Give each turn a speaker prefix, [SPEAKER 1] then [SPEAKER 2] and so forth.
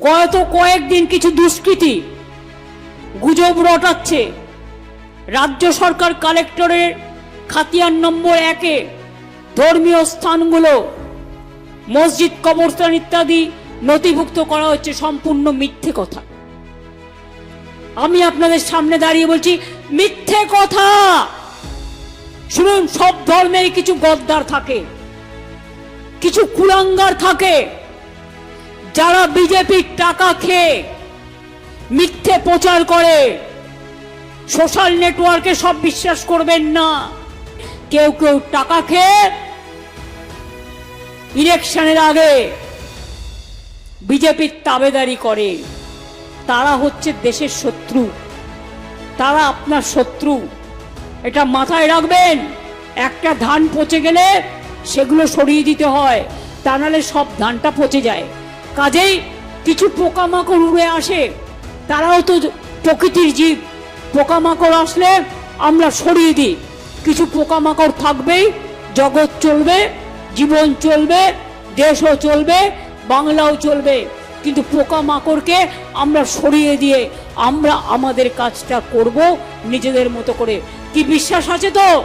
[SPEAKER 1] গত কয়েকদিন কিছু দুষ্কৃতী গুজব রটাচ্ছে। রাজ্য সরকার কালেক্টরের খাতিয়ান নম্বর একে ধর্মীয় স্থানগুলো, মসজিদ, কবরস্থান ইত্যাদি নথিভুক্ত করা হচ্ছে সম্পূর্ণ মিথ্যে কথা। আমি আপনাদের সামনে দাঁড়িয়ে বলছি, মিথ্যে কথা! শুনুন, সব ধর্মের কিছু গদ্দার থাকে, কিছু কুলাঙ্গার থাকে। যারা বিজেপির টাকা খেয়ে মিথ্যে প্রচার করে সোশ্যাল নেটওয়ার্কে সব বিশ্বাস করবেন না। কেউ কেউ টাকা খেয়ে ইলেকশনের আগে বিজেপির তাবেদারি করে। তারা হচ্ছে দেশের শত্রু। তারা আপনার শত্রু। এটা মাথায় রাখবেন, একটা ধান পচে গেলে সেগুলো সরিয়ে দিতে হয়, তা নাহলে সব ধানটা পচে যায়। কাজেই কিছু পোকামাকড় উড়ে আসে। তারাও তো প্রকৃতির জীব। পোকামাকড় আসলে আমরা সরিয়ে দিই। কিছু পোকামাকড় থাকবেই, জগৎ চলবে, জীবন চলবে, দেশও চলবে, বাংলাও চলবে। কিন্তু পোকামাকড়কে আমরা সরিয়ে দিয়ে আমরা আমাদের কাজটা করব নিজেদের মতো করে। কি বিশ্বাস আছে তো?